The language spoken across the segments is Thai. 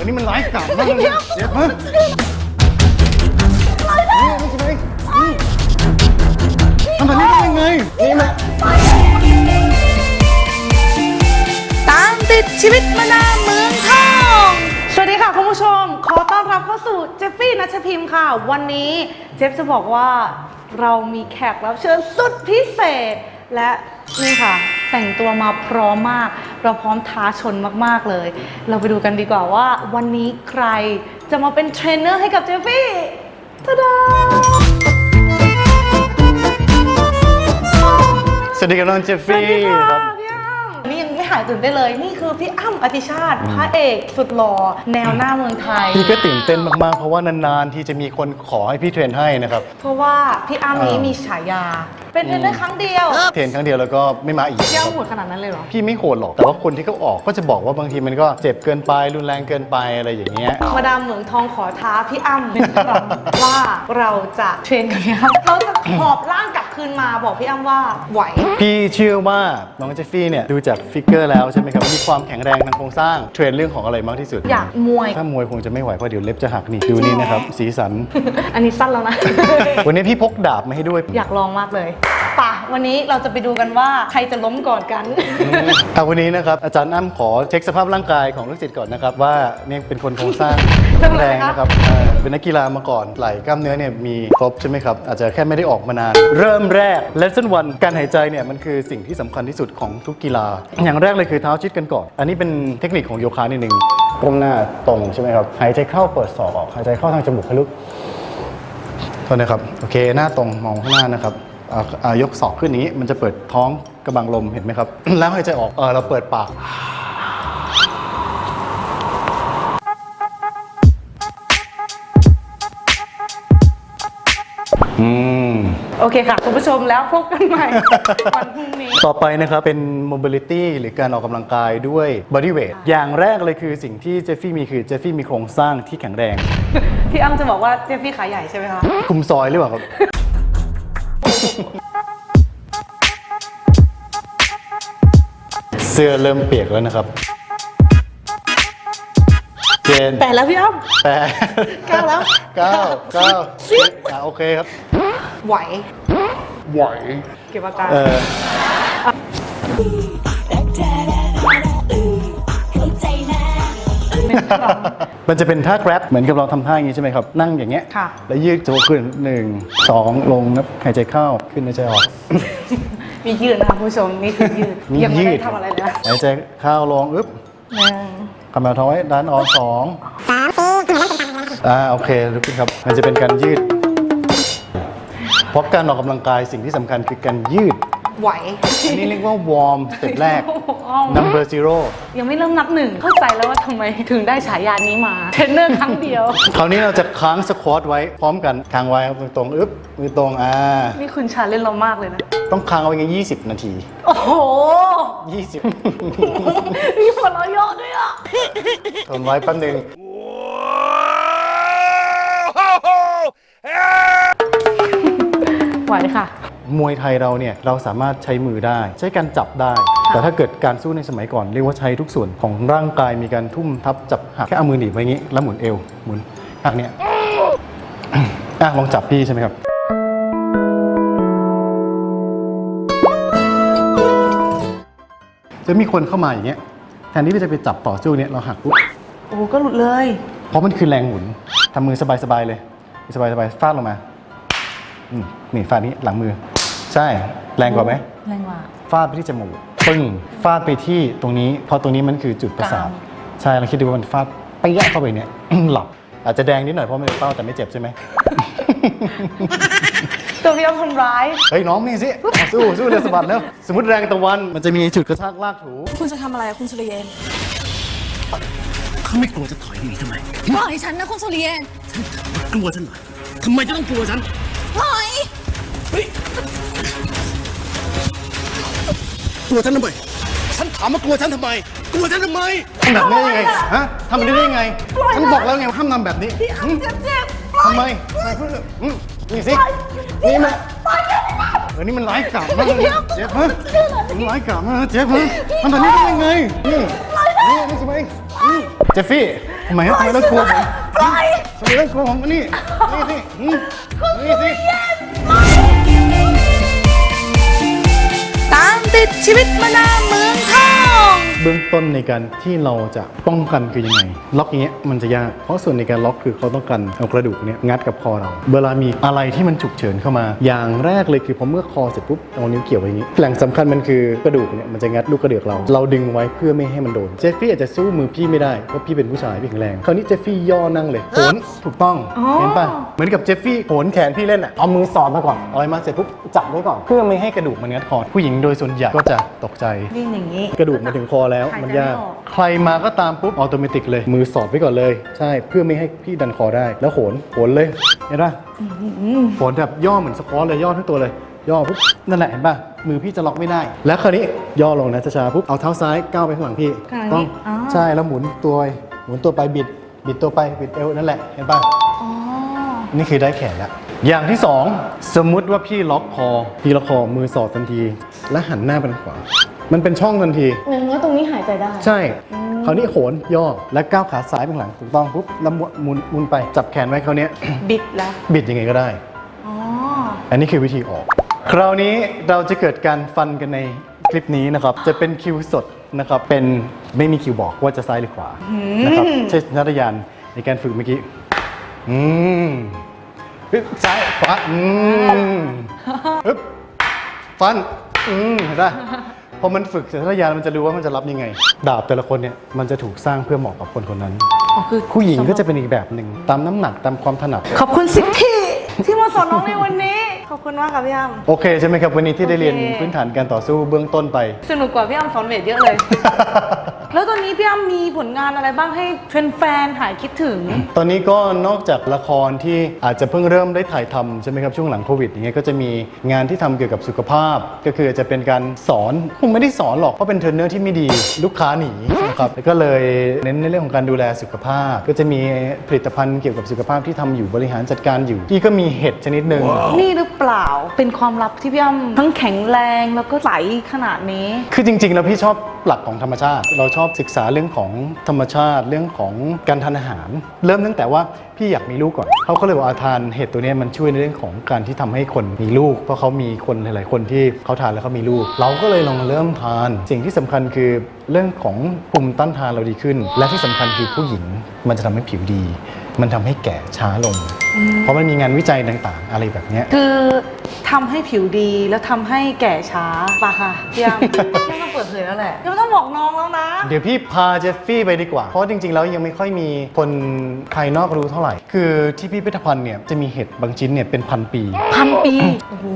อนี่มันร้ายกาจมากเลยนะเจ็บมากนี่ไม่ใช่ไหมนี่ทำแบบนี้ได้ยังไงนี่มัน ตามติดชีวิตมานาเมืองทอง สวัสดีค่ะคุณผู้ชม ขอต้อนรับเข้าสู่เจฟฟี่นัชพิมพ์ค่ะ วันนี้เจฟจะบอกว่าเรามีแขกรับเชิญสุดพิเศษ และนี่ค่ะ แต่งตัวมาพร้อมมาก เราพร้อมท้าชนมากๆเลย เราไปดูกันดีกว่าว่า วันนี้ใครจะมาเป็นเทรนเนอร์ให้กับเจฟฟี่ทะดาสวัสดีครับน้องเจฟสวัสฟี่ดีค่ะครับพี่อ้ำนี่ยังไม่หายตื่นได้นเลย นี่คือพี่อ้ำอธิชาติพระเอกสุดหล่อแนวหน้าเมืองไทย พี่ก็ตื่นเต้นมากๆ เพราะว่านานๆ ที่จะมีคนขอให้พี่เทรนให้นะครับ เพราะว่าพี่อ้ำนี้เออมีฉายาเป็นเทรนเนอร์ครั้งเดียวเทรนครั้งเดียวแล้วก็ไม่มาอีกพี่อ้ำโหดขนาดนั้นเลยเหรอ พี่ไม่โหดหรอก แต่ว่าคนที่เขาออกก็จะบอกว่าบางทีมันก็เจ็บเกินไปรุนแรงเกินไปอะไรอย่างเงี้ย มาดามเหมืองทองขอท้าพี่อ้ำหนึ่งครั้งว่าเราจะเทรนกันเนี่ยเราจะหอบร่างกลับคืนมาบอกพี่อ้ำว่าไหว พี่เชื่อว่าน้องเจฟฟี่เนี่ยดูจากฟิกเกอร์แล้วใช่ไหมครับมีความแข็งแรงทางโครงสร้างเทรนเรื่องของอะไรมากที่สุด อยากมวย ถ้ามวยคงจะไม่ไหวเพราะเดี๋ยวเล็บจะหักนี่ดูนี่นะครับสีสัน อันนี้สั้นแล้วนะ วันนี้พี่พกดาบมาให้ด้วย อยากลองมากเลย ป่ะวันนี้เราจะไปดูกันว่าใครจะล้มก่อนกันเอาวันนี้นะครับอาจารย์อ้ำขอเช็คสภาพร่างกายของลูกศิษย์ก่อนนะครับ ว่าเนี่ยเป็นคนโครงสร้างเรื่แข็องงอะไรแรงคะนะครับอ่าเป็นนักกีฬามาก่อนไหล่กล้ามเนื้อเนี่ยมีครบใช่ไหมครับ อาจจะแค่ไม่ได้ออกมานาน เริ่มแรก lesson one การหายใจเนี่ยมันคือสิ่งที่สำคัญที่สุดของทุกกีฬา อย่างแรกเลยคือเท้าชิดกันก่อน อันนี้เป็นเทคนิคของโยคะนิดนึงก้มหน้าตรงใช่ไหมครับหายใจเข้าเปิดศอกออกหายใจเข้าทางจมูกให้ลึก โทษนะครับ โอเค หน้าตรงมองข้างหน้านะครับอ่าอ่า ยกศอกขึ้นอย่างนี้ มันจะเปิดท้องกระบังลมเห็นไหมครับ แล้วหายใจออกเออเราเปิดปากอืมโอเคค่ะ คุณผู้ชมแล้วพบกันใหม่ วันพรุ่งนี้ ต่อไปนะครับ เป็น mobility หรือการออกกำลังกายด้วย body weight อย่างแรกเลยคือสิ่งที่เจฟฟี่มีคือเจฟฟี่มีโครงสร้างที่แข็งแรง พี่อ้ำจะบอกว่าเจฟฟี่ขาใหญ่ใช่ไหมคะ คุมซอยหรือเปล่าครับ เสื้อเริ่มเปียกแล้วนะครับ เจนแต่แล้วพี่อ้ำแปดเก้าแล้วเก้าเก้าสิบอะโอเคครับ ไหว ไหว เก็บอาการเออ มันจะเป็นท่า grab เหมือนกับเราทำท่าอย่างนี้ใช่ไหมครับ นั่งอย่างเงี้ย ค่ะ แล้วยืดตัวขึ้นหนึ่งสองลงนับหายใจเข้าขึ้นหายใจออก มียืดนะคะคุณผู้ชมนี่คือยืดนี่ยังไม่ยืได้ดทำอะไรเลยนะหายใจเข้าลงอึ๊บหนึ่งกำลังท้องไว้ด้านออกสองสามอ่าโอเคลุกขึ้นครับ มันจะเป็นการยืด เพราะการออกกำลังกายสิ่งที่สำคัญคือการยืด ไหว อันนี้เรียกว่าวอร์มสเต็ปแรกอ้าว number zero ยังไม่เริ่มนับหนึ่งเข้าใจแล้วว่าทำไมถึงได้ฉายานี้มา เทรนเนอร์ครั้งเดียว คราวนี้เราจะค้างสควอตไว้พร้อมกันค้างไว้ครับมือตรงอึ๊บมือตรงอ่านี่คุณชาเล่นเรามากเลยนะ ต้องค้างเอาไว้อย่างงี้20 นาที โอ้โห 20 มีหัวเราะเยอะด้วยอะทนไว้แป๊บนึง ไหวค่ะ มวยไทยเราเนี่ยเราสามารถใช้มือได้ ใช้การจับได้ แต่ถ้าเกิดการสู้ในสมัยก่อน เรียกว่าใช้ทุกส่วนของร่างกายมีการทุ่มทับจับหักแค่เอามือหนีบไว้อย่างงี้แล้วหมุนเอวหมุนหักเนี่ยอะลองจับพี่ใช่ไหมครับจะมีคนเข้ามาอย่างเงี้ยแทนที่เราจะไปจับต่อสู้เนี่ยเราหักปุ๊บโอ้ก็หลุดเลย เพราะมันคือแรงหมุนทำมือสบายๆเลย สบายๆฟาดลงมาอืมนี่ฟาดนี้หลังมือ ใช่ แรงกว่าไหมแรงกว่า ฟาดไปที่จมูกปึ้งฟาดไปที่ตรงนี้เพราะตรงนี้มันคือจุดประสาทกรามใช่เราคิดดูว่ามันฟาดไปยะเข้าไปเนี่ย หลับ อาจจะแดงนิดหน่อยเพราะไม่ได้เป้าแต่ไม่เจ็บใช่ไหม ตัวพี่อ้ำทำร้าย เฮ้ยน้องนี่สิเอาสู้สู้เรือสะบัดแล้วสมมติแรงตะวันมันจะมีจุดกระชากลากถู คุณจะทำอะไรอะคุณสุริเยนเขาไม่กลัวจะถอยหนีทำไมปล่อยฉันนะคุณสุริเยนกลัวฉันเหรอทำไมจะต้องกลัวฉันปล่อย กลัวฉันทำไม ฉันถามว่ากลัวฉันทำไม กลัวฉันทำไม ทำแบบนี้ได้ยังไง ฮะทำแบบนี้ได้ยังไง ฉันบอกแล้วไงว่าห้ามทำแบบนี้หึเจ็บเจ็บทำไมหึนี่สิ นี่มันเออนี่มันร้ายกาจมากเลยนะเจ็บฮะมันร้ายกาจมากนะเจ็บฮะทำแบบนี้ได้ยังไง นี่ นี่นี่ใช่ไหมอืมเจฟฟี่ทำไมทำไมต้องกลัวผมทำไมต้องกลัวผมมานี่ นี่สิอืมนี่สิ ชีวิตมานามือ เบื้องต้นในการที่เราจะป้องกันคือยังไง ล็อกอย่างเงี้ยมันจะยาก เพราะส่วนในการล็อกคือเขาต้องการเอากระดูกเนี้ยงัดกับคอเรา เวลามีอะไรที่มันฉุกเฉินเข้ามา อย่างแรกเลยคือพอเมื่อคอเสร็จปุ๊บเอานิ้วเกี่ยวไว้อย่างงี้แหล่งสำคัญมันคือกระดูกเนี่ยมันจะงัดลูกกระเดือกเรา เราดึงไว้เพื่อไม่ให้มันโดน เจฟฟี่อาจจะสู้มือพี่ไม่ได้เพราะพี่เป็นผู้ชายพี่แข็งแรงคราวนี้เจฟฟี่ย่อนั่งเลยโหนถูกต้องอ๋อเห็นปะเหมือนกับเจฟฟี่โหนแขนพี่เล่นอะเอามือสอดมาก่อนเอาอะไรมาเสร็จปุ๊บจับไว้ก่อนเพื่อไม่ให้กระดูกมันงัดคอผู้หญิงโดยส่วนใหญ่ก็จะตกใจวิ่งอย่างนี้กระดูกมาถึงคอแล้วหายใจมันยาก ไม่ออก ใครมาก็ตามปุ๊บออโตเมติกเลย มือสอดไว้ก่อนเลย ใช่เพื่อไม่ให้พี่ดันคอได้ แล้วโหนโหนเลยเห็นปะโหนแบบย่อเหมือนสควอตเลยย่อทั้งตัวเลย ย่อปุ๊บนั่นแหละเห็นปะมือพี่จะล็อกไม่ได้ แล้วคราวนี้ย่อลงนะช้าๆปุ๊บเอาเท้าซ้ายก้าวไปข้างหลังพี่ข้างหลังต้องนี้อ๋อ ใช่แล้วหมุนตัวไปหมุนตัวไปบิด บิดตัวไปบิดเอวนั่นแหละเห็นปะ อ๋อ นี่คือได้แขนแล้ว อย่างที่สอง สมมุติว่าพี่ล็อกคอ พี่ล็อกคอมือสอดทันที และหันหน้าไปทางขวา มันเป็นช่องทันทีอย่างนี้ตรงนี้หายใจได้ ใช่ คราวนี้โหนย่อและก้าวขาซ้ายไปข้างหลังถูกต้องปุ๊บแล้วหมุนหมุนหมุนไปจับแขนไว้คราวเนี้ย บิดแล้ว บิดยังไงก็ได้ อ๋อ อันนี้คือวิธีออก คราวนี้เราจะเกิดการฟันกันในคลิปนี้นะครับ จะเป็นคิวสดนะครับ เป็นไม่มีคิวบอกว่าจะซ้ายหรือขวา นะครับ ใช้นัตยานในการฝึกเมื่อกี้ อืมปึ๊บซ้ายขวา อืมปึ๊บฟัน อืมเห็นปะ พอมันฝึกสัญชาตญาณมันจะรู้ว่ามันจะรับยังไง ดาบแต่ละคนเนี่ยมันจะถูกสร้างเพื่อเหมาะกับคนคนนั้น อ๋อคือผู้หญิงก็จะเป็นอีกแบบหนึ่งตามน้ำหนักตามความถนัด ขอบคุณสิทธิที่มาสอนน้องในวันนี้ ขอบคุณมากค่ะพี่อ้ำโอเคใช่ไหมครับวันนี้ที่ได้เรียนโอเค พื้นฐานการต่อสู้เบื้องต้นไป สนุกกว่าพี่อ้ำสอนเวทเยอะเลย แล้วตอนนี้พี่อ้ำมีผลงานอะไรบ้างให้แฟนๆหายคิดถึง ตอนนี้ก็นอกจากละครที่อาจจะเพิ่งเริ่มได้ถ่ายทำใช่ไหมครับช่วงหลังโควิดอย่างเงี้ยก็จะมีงานที่ทำเกี่ยวกับสุขภาพ ก็คือจะเป็นการสอนคงไม่ได้สอนหรอกเพราะเป็นเทรนเนอร์ที่ไม่ดีลูกค้าหนีนะครับก็เลยเน้นในเรื่องของการดูแลสุขภาพ ก็จะมีผลิตภัณฑ์เกี่ยวกับสุขภาพที่ทำอยู่บริหารจัดการอยู่ที่ก็มีเห็ดชนิดหนึ่ง นี่หรือเปล่าเป็นความลับที่พี่อ้ำทั้งแข็งแรงแล้วก็ใสขนาดนี้ คือจริงๆ แล้วพี่ชอบหลักของธรรมชาติ เราชอบศึกษาเรื่องของธรรมชาติเรื่องของการทานอาหาร เริ่มตั้งแต่ว่าพี่อยากมีลูกก่อนเขาก็เลยบอกว่าทานเห็ดตัวเนี้ยมันช่วยในเรื่องของการที่ทำให้คนมีลูก เพราะเขามีคนหลาย ๆ คนที่เขาทานแล้วเขามีลูก เราก็เลยลองเริ่มทาน สิ่งที่สำคัญคือเรื่องของภูมิต้านทานเราดีขึ้น และที่สำคัญคือผู้หญิงมันจะทำให้ผิวดี มันทำให้แก่ช้าลง เพราะมันมีงานวิจัยต่างๆ อะไรแบบเนี้ยคือทำให้ผิวดีแล้วทำให้แก่ช้าปะค่ะพี่อ้ำไม่ต้องเปิดเผยแล้วแหละยังไม่ต้องบอกน้องแล้วนะ เดี๋ยวพี่พาเจฟฟี่ไปดีกว่า เพราะจริงๆ แล้วยังไม่ค่อยมีคนภายนอกรู้เท่าไหร่ คือที่พิพิธภัณฑ์เนี่ยจะมีเห็ดบางชิ้นเนี่ยเป็นพันปี พันปีโอ้โห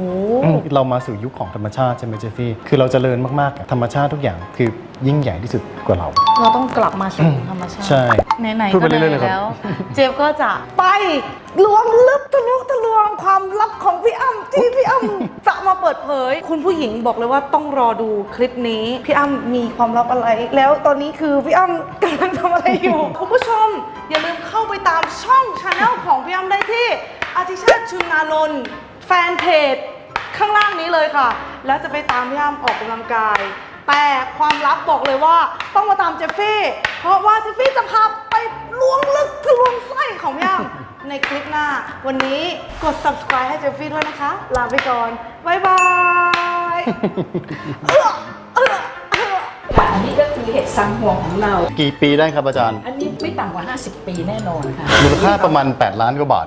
เรามาสู่ยุคของธรรมชาติใช่ไหมเจฟฟี่ คือเราจเจริญมากๆอะธรรมชาติทุกอย่างคือยิ่งใหญ่ที่สุดกว่าเรา เราต้องกลับมาสู่ธรรมชาติ ใช่ ไหนๆพูดก็ไปไหเรื่อยๆเลยครับนแล้ว เจฟก็จะไปล้วงลึกทะลุทะลวง คุณผู้หญิงบอกเลยว่าต้องรอดูคลิปนี้ พี่อ้ำมีความลับอะไร แล้วตอนนี้คือพี่อ้ำกำลังทำอะไรอยู่ คุณผู้ชม อย่าลืมเข้าไปตามช่องชาแนลของพี่อ้ำได้ที่อาทิชาติชุนานนท์แฟนเพจข้างล่างนี้เลยค่ะ แล้วจะไปตามพี่อ้ำออกกำลังกาย แต่ความลับบอกเลยว่าต้องมาตามเจฟฟี่เพราะว่าเจฟฟี่จะพาไปล้วงลึกทะลวงไส้ของพี่อ้ำ ในคลิปหน้า วันนี้กด subscribe ให้เจฟฟี่ด้วยนะคะ ลาไปก่อน บ๊ายบายอันนี้ก็คือเห็ดสังห่วงของเรา กี่ปีได้ครับอาจารย์ อันนี้ไม่ต่ำกว่า 50 ปีแน่นอนค่ะ มูลค่าประมาณ 8 ล้านกว่าบาท